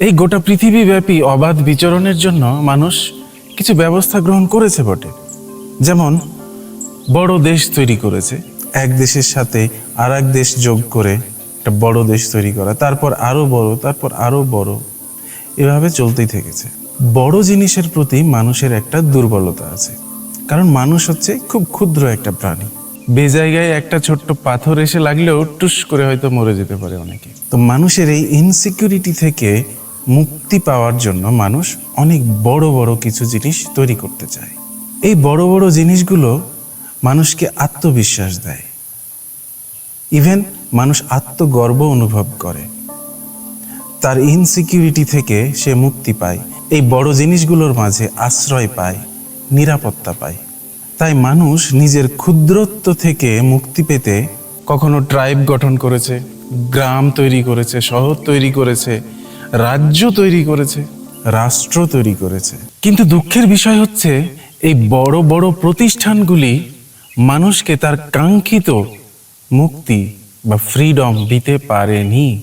এই গোটা পৃথিবীব্যাপী অবাধ বিচরণের জন্য মানুষ কিছু ব্যবস্থা গ্রহণ করেছে বটে। যেমন, বড় দেশ তৈরি করেছে, এক দেশের সাথে আর এক দেশ যোগ করে একটা বড় দেশ তৈরি করা, তারপর আরও বড়, তারপর আরও বড়। এভাবে চলতেই থেকেছে। বড় জিনিসের প্রতি মানুষের একটা দুর্বলতা আছে, কারণ মানুষ হচ্ছে খুব ক্ষুদ্র একটা প্রাণী। বেজায়গায় একটা ছোট্ট পাথর এসে লাগলেও টুস করে হয়তো মরে যেতে পারে অনেকে। তো মানুষের এই ইনসিকিউরিটি থেকে মুক্তি পাওয়ার জন্য মানুষ অনেক বড় বড় কিছু জিনিস তৈরি করতে চায়। এই বড় বড় জিনিসগুলো মানুষকে আত্মবিশ্বাস দেয়। ইভেন মানুষ আত্মগর্ব অনুভব করে। তার ইনসিকিউরিটি থেকে সে মুক্তি পায়। এই বড় জিনিসগুলোর মাঝে আশ্রয় পায়, নিরাপত্তা পায়। তাই মানুষ নিজের ক্ষুদ্রত্ব থেকে মুক্তি পেতে কখনো ট্রাইব গঠন করেছে, গ্রাম তৈরি করেছে, শহর তৈরি করেছে রাজ্য তৈরি করেছে, রাষ্ট্র তৈরি করেছে। কিন্তু দুঃখের বিষয় হচ্ছে, এই বড় বড় প্রতিষ্ঠানগুলি মানুষকে তার কাঙ্ক্ষিত মুক্তি বা ফ্রিডম দিতে পারেনি।